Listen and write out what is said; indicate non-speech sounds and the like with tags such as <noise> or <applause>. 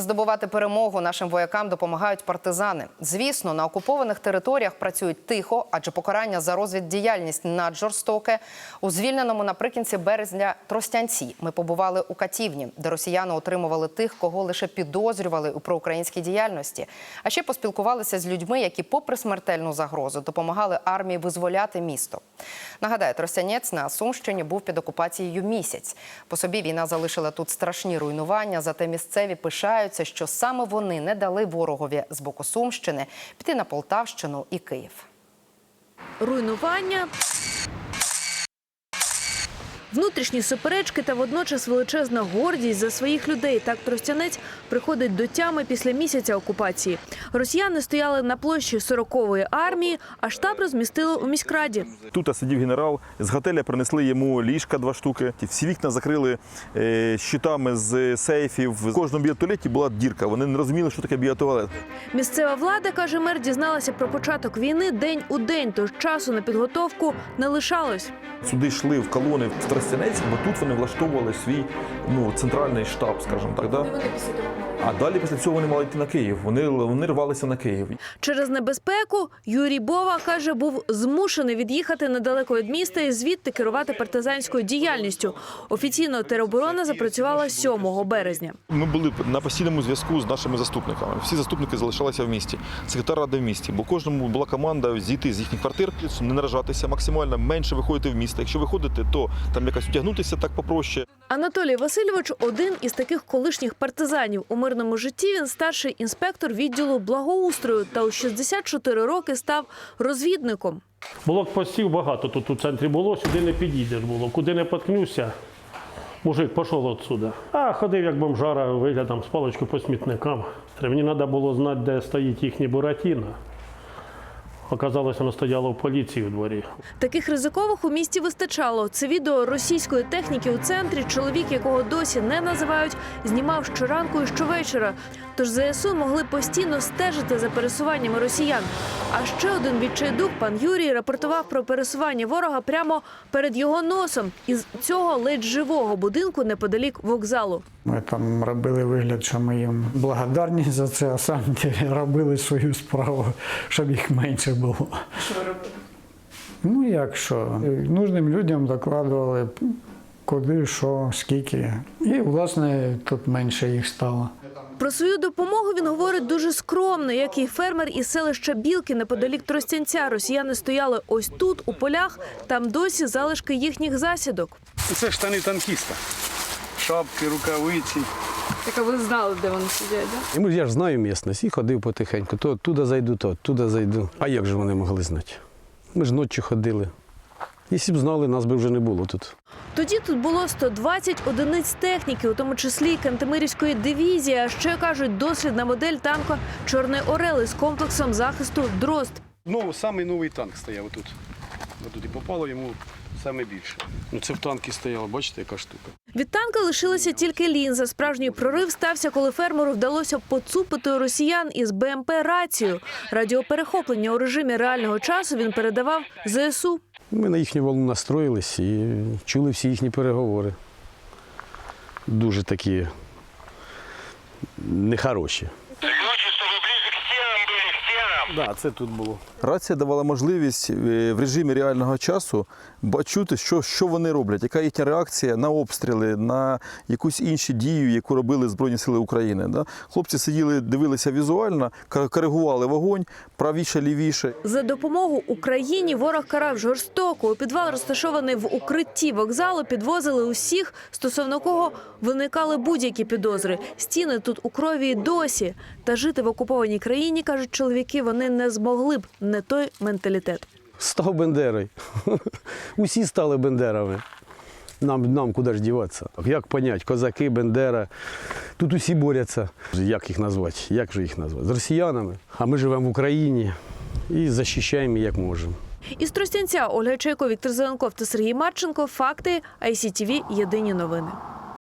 Здобувати перемогу нашим воякам допомагають партизани. Звісно, на окупованих територіях працюють тихо, адже покарання за розвіддіяльність наджорстоке. У звільненому наприкінці березня Тростянці ми побували у Катівні, де росіяни отримували тих, кого лише підозрювали у проукраїнській діяльності. А ще поспілкувалися з людьми, які, попри смертельну загрозу, допомагали армії визволяти місто. Нагадаю, Тростянець на Сумщині був під окупацією місяць. По собі війна залишила тут страшні руйнування, зате місцеві пишаються, що саме вони не дали ворогові з боку Сумщини піти на Полтавщину і Київ. руйнування. Внутрішні суперечки та водночас величезна гордість за своїх людей. Так Тростянець приходить до тями після місяця окупації. Росіяни стояли на площі 40-ї армії, а штаб розмістили у міськраді. Тут сидів генерал, з готеля принесли йому ліжка два штуки. Всі вікна закрили е, щитами з сейфів. В кожному біотуалеті була дірка. Вони не розуміли, що таке біотуалет. Місцева влада, каже мер, дізналася про початок війни день у день, тож часу на підготовку не лишалось. Сюди йшли в колони в Тростянець, бо тут вони влаштовували свій ну, центральний штаб, скажімо так. Да? А далі після цього вони мали йти на Київ. Вони, вони рвалися на Київ. Через небезпеку Юрій Бова каже, був змушений від'їхати недалеко від міста і звідти керувати партизанською діяльністю. Офіційно тероборона запрацювала 7 березня. Ми були на постійному зв'язку з нашими заступниками. Всі заступники залишалися в місті. Секретар ради в місті, бо кожному була команда зійти з їхніх квартир, не наражатися, максимально менше виходити в місто. Якщо виходите, то там якось утягнутися так попроще. Анатолій Васильович один із таких колишніх партизанів. У мирному житті він старший інспектор відділу благоустрою та у 64 роки став розвідником. Блокпостів багато тут у центрі було, сюди не підійдеш було. Куди не поткнувся, мужик пішов отсюди. А ходив як бомжара, виглядом з паличкою по смітникам. Мені треба було знати, де стоїть їхній буратіно. Оказалось, воно стояло в поліції у дворі. Таких ризикових у місті вистачало. Це відео російської техніки у центрі. Чоловік, якого досі не називають, знімав щоранку і щовечора. Тож ЗСУ могли постійно стежити за пересуваннями росіян. А ще один відчайдух, пан Юрій, рапортував про пересування ворога прямо перед його носом із цього ледь живого будинку неподалік вокзалу. Ми там робили вигляд, що ми їм благодарні за це, а самі робили свою справу, щоб їх менше було. Що робили? Ну як що? Нужним людям докладували, куди, що, скільки. І, власне, тут менше їх стало. Про свою допомогу він говорить дуже скромно, як і фермер із селища Білки неподалік Тростянця. Росіяни стояли ось тут, у полях. Там досі залишки їхніх засідок. Це штани танкіста. Шапки, рукавиці. Так а ви знали, де вони сидять, да? Я ж знаю місцевість і ходив потихеньку. То туди зайду, то туди зайду. А як же вони могли знати? Ми ж ночі ходили. Якщо б знали, нас би вже не було тут. Тоді тут було 120 одиниць техніки, у тому числі Кантемирівської дивізії. А ще кажуть, дослідна модель танка Чорний Орел із комплексом захисту Дрозд. Ну, самий новий танк стояв отут. Отут і попало йому саме більше. Ну це в танки стояло, бачите, яка штука. Від танка лишилася тільки лінза. Справжній прорив стався, коли фермеру вдалося поцупити у росіян із БМП рацію. Радіоперехоплення у режимі реального часу він передавав ЗСУ. Ми на їхню волну настроїлись і чули всі їхні переговори. Дуже такі нехороші. Да, це тут було. Рація давала можливість е, в режимі реального часу бачити, що, що вони роблять, яка їхня реакція на обстріли, на якусь іншу дію, яку робили Збройні Сили України. Да? Хлопці сиділи, дивилися візуально, коригували вогонь, правіше, лівіше. За допомогу Україні ворог карав жорстоко. У підвал, розташований в укритті вокзалу, підвозили усіх, стосовно кого виникали будь-які підозри. Стіни тут у крові й досі. Та жити в окупованій країні, кажуть чоловіки, вони не змогли б. Не той менталітет. Став Бендерою. <laughs> Усі стали Бендерами. Нам, нам куди ж діватися? Як понять, козаки, Бендера. Тут усі борються. Як їх назвати? Як же їх назвати? З росіянами. А ми живемо в Україні і захищаємо як можемо. Із Тростянця Ольга Чайко, Віктор Зеленков та Сергій Марченко. Факти ICTV. Єдині новини.